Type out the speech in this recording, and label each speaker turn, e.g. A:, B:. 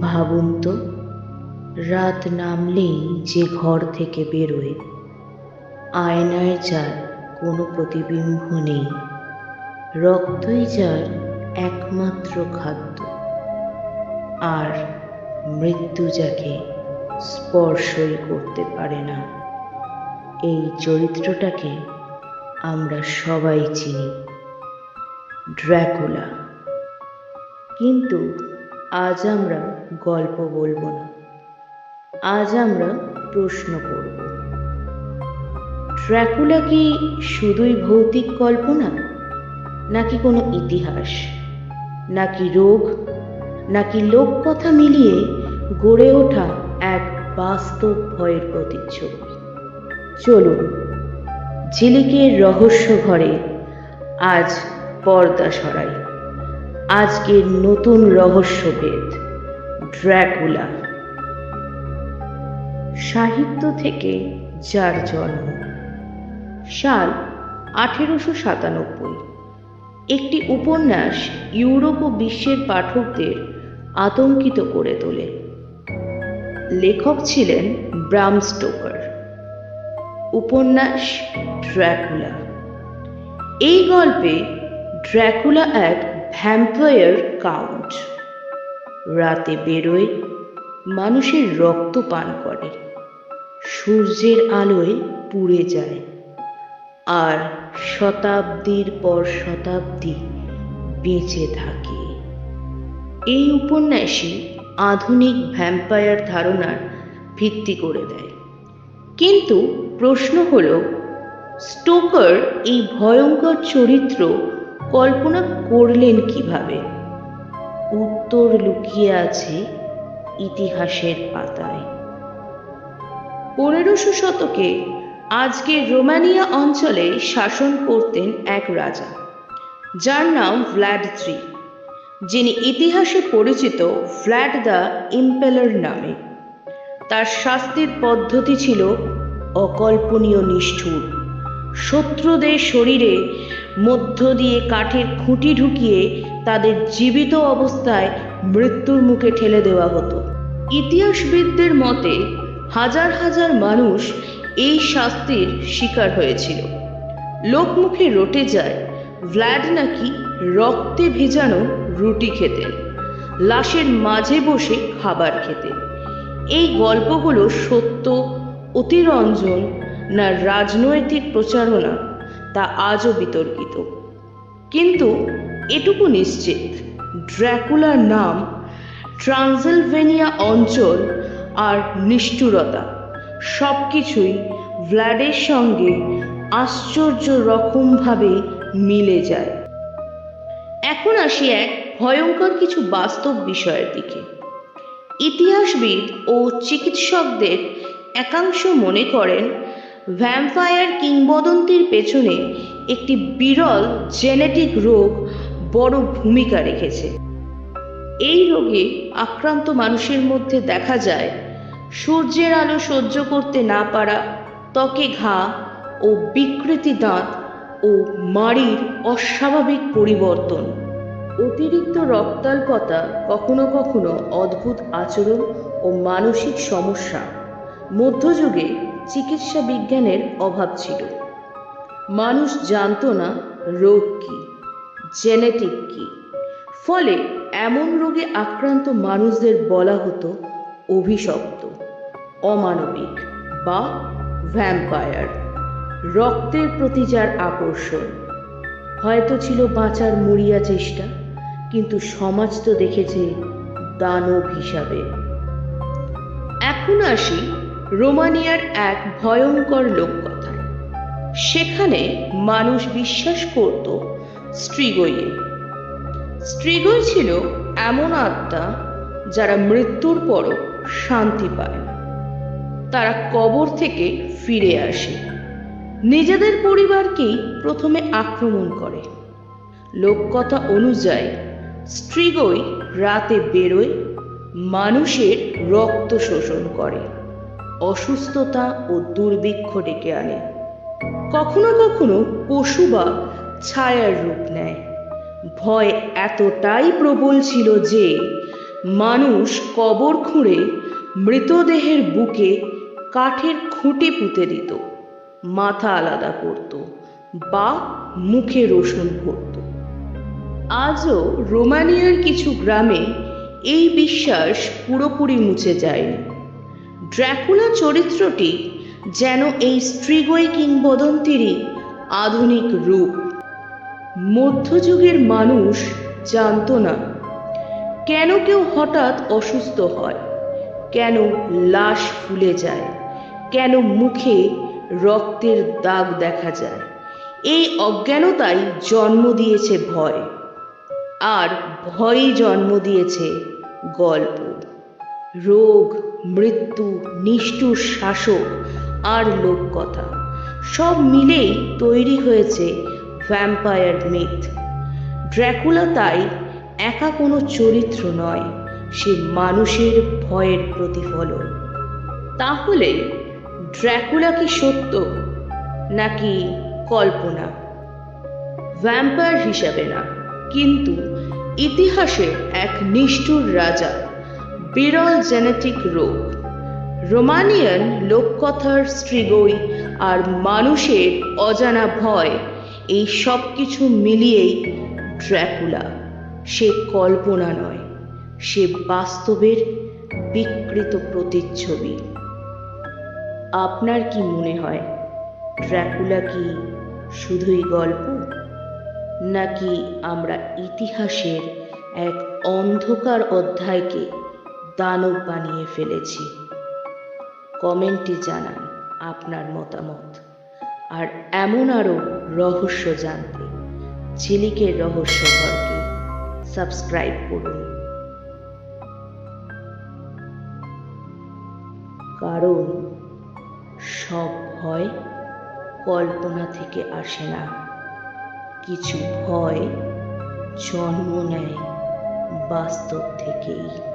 A: ভাবুন তো, রাত নামলেই যে ঘর থেকে বেরোয়, আয়নায় যার কোনো প্রতিবিম্ব নেই, রক্তই যার একমাত্র খাদ্য, আর মৃত্যু যাকে স্পর্শই করতে পারে না। এই চরিত্রটাকে আমরা সবাই চিনি, ড্র্যাকুলা। কিন্তু আজ আমরা গল্প বলব না। আজ আমরা প্রশ্ন করব। ড্র্যাকুলা কি শুধুই ভৌতিক কল্পনা? নাকি কোনো ইতিহাস? নাকি রোগ? নাকি লোককথা মিলিয়ে গড়ে ওঠা এক বাস্তব ভয়ের প্রতিচ্ছবি? চলুন, ঝিলিকের রহস্য ঘরে আজ পর্দা সরাই। আজকের নতুন রহস্যভেদ ড্র্যাকুলা। সাহিত্য থেকে যার জন্ম। সাল আঠেরোশো সাতানব্বই। একটি উপন্যাস ইউরোপ ও বিশ্বের পাঠকদের আতঙ্কিত করে তোলে। লেখক ছিলেন ব্রাম স্টোকার। উপন্যাস ড্র্যাকুলা। এই গল্পে ড্র্যাকুলা এক ভ্যাম্পায়ার কাউন্ট রাতে বেরোয়, মানুষের রক্ত পান করে। সূর্যের আলোয় পুড়ে যায়। আর শতাব্দীর পর শতাব্দী বেঁচে থাকে। এই উপন্যাসই আধুনিক ভ্যাম্পায়ার ধারণার ভিত্তি করে দেয়। কিন্তু প্রশ্ন হল, স্টোকার এই ভয়ঙ্কর চরিত্র কল্পনা করলেন কীভাবে? উত্তর লুকিয়ে আছে ইতিহাসের পাতায়। পনেরোশো শতকে আজকের রোমানিয়া অঞ্চলে শাসন করতেন এক রাজা, যার নাম ভ্ল্যাড থ্রি যিনি ইতিহাসে পরিচিত ভ্ল্যাড দ্য ইম্পেলার নামে। তার শাস্তির পদ্ধতি ছিল অকল্পনীয় নিষ্ঠুর, শত্রুদের শরীরে মধ্য দিয়ে কাঠের খুঁটি ঢুকিয়ে তাদের জীবিত অবস্থায় মৃত্যুর মুখে ঠেলে দেওয়া হতো। ইতিহাসবিদদের মতে, হাজার হাজার মানুষ এই শাস্তির শিকার হয়েছিল। লোকমুখে রটে যায় ভ্ল্যাড নাকি রক্তে ভেজানো রুটি খেতেন লাশের মাঝে বসে খাবার খেতেন এই গল্পগুলো সত্য, অতিরঞ্জন না রাজনৈতিক প্রচারণা তা আজও বিতর্কিত। কিন্তু এটুকু নিশ্চিত, ড্র্যাকুলার নাম ট্রান্সেলভেনিয়া অঞ্চল আর নিষ্ঠুরতা সব কিছুই ভ্ল্যাডের সঙ্গে আশ্চর্য রকমভাবে মিলে যায়। এখন আসি এক ভয়ঙ্কর কিছু বাস্তব বিষয়ের দিকে। ইতিহাসবিদ ও চিকিৎসকদের একাংশ মনে করেন ভ্যাম্পায়ার কিংবদন্তির পেছনে একটি বিরল জেনেটিক রোগ বড় ভূমিকা রেখেছে। এই রোগে আক্রান্ত মানুষের মধ্যে দেখা যায়, সূর্যের আলো সহ্য করতে না পারা, ত্বকে ঘা ও বিকৃতি দাঁত ও মাড়ির অস্বাভাবিক পরিবর্তন। অতিরিক্ত রক্তাল্পতা কখনো কখনো অদ্ভুত আচরণ ও মানসিক সমস্যা। মধ্যযুগে চিকিৎসা বিজ্ঞানের অভাব ছিল। মানুষ জানতো না রোগ কী, জেনেটিক কী। ফলে এমন রোগে আক্রান্ত মানুষদের বলা হতো অভিশপ্ত, অমানবিক বা ভ্যাম্পায়ার। রক্তের প্রতি যার আকর্ষণ, হয়তো ছিল বাঁচার মরিয়া চেষ্টা, কিন্তু সমাজ তো দেখেছে দানব হিসাবে। এখন আসি রোমানিয়ার এক ভয়ঙ্কর লোককথায় সেখানে মানুষ বিশ্বাস করত স্ট্রিগইয়ে স্ট্রিগই ছিল এমন আত্মা যারা মৃত্যুর পরও শান্তি পায় না। তারা কবর থেকে ফিরে আসে। নিজেদের পরিবারকেই প্রথমে আক্রমণ করে। লোককথা অনুযায়ী স্ট্রিগই রাতে বেরোয়, মানুষের রক্ত শোষণ করে। অসুস্থতা ও দুর্ভিক্ষ ডেকে আনে। কখনো কখনো পশু বা ছায়ার রূপ নেয়। ভয় এতটাই প্রবল ছিল যে মানুষ কবর খুঁড়ে মৃতদেহের বুকে কাঠের খুঁটি পুঁতে দিত, মাথা আলাদা করত বা মুখে রসুন ভরত। আজও রোমানিয়ার কিছু গ্রামে এই বিশ্বাস পুরোপুরি মুছে যায়নি। ড্র্যাকুলা চরিত্রটি যেন এই স্ট্রিগই কিংবদন্তিরই আধুনিক রূপ। মধ্যযুগের মানুষ জানতো না কেন কেউ হঠাৎ অসুস্থ হয়, কেন লাশ ফুলে যায়, কেন মুখে রক্তের দাগ দেখা যায়। এই অজ্ঞানতাই জন্ম দিয়েছে ভয়, আর ভয়ই জন্ম দিয়েছে গল্প। রোগ মৃত্যু, নিষ্ঠুর শাসক আর লোককথা। সব মিলেই তৈরি হয়েছে ভ্যাম্পায়ার মিথ ড্র্যাকুলা তাই একা কোনো চরিত্র নয়, সে মানুষের ভয়ের প্রতিফলন। তাহলে ড্র্যাকুলা কি সত্য, নাকি কল্পনা? ভ্যাম্পায়ার হিসাবে না, কিন্তু ইতিহাসে এক নিষ্ঠুর রাজা বিরল জেনেটিক রোগ। রোমানিয়ান লোককথার স্ট্রিগই আর মানুষের অজানা ভয়, এই সব কিছু মিলিয়েই ড্র্যাকুলা। সে কল্পনা নয়, সে বাস্তবের বিকৃত প্রতিচ্ছবি। আপনার কি মনে হয়, ড্র্যাকুলা কি শুধুই গল্প, নাকি আমরা ইতিহাসের এক অন্ধকার অধ্যায়কে দানব বানিয়ে ফেলেছি। কমেন্টে জানান আপনার মতামত। আর এমন আরও রহস্য জানতে ঝিলিকের রহস্য ঘরকে সাবস্ক্রাইব করুন। কারণ সব ভয় কল্পনা থেকে আসে না। কিছু ভয় জন্ম নেয় বাস্তব থেকেই।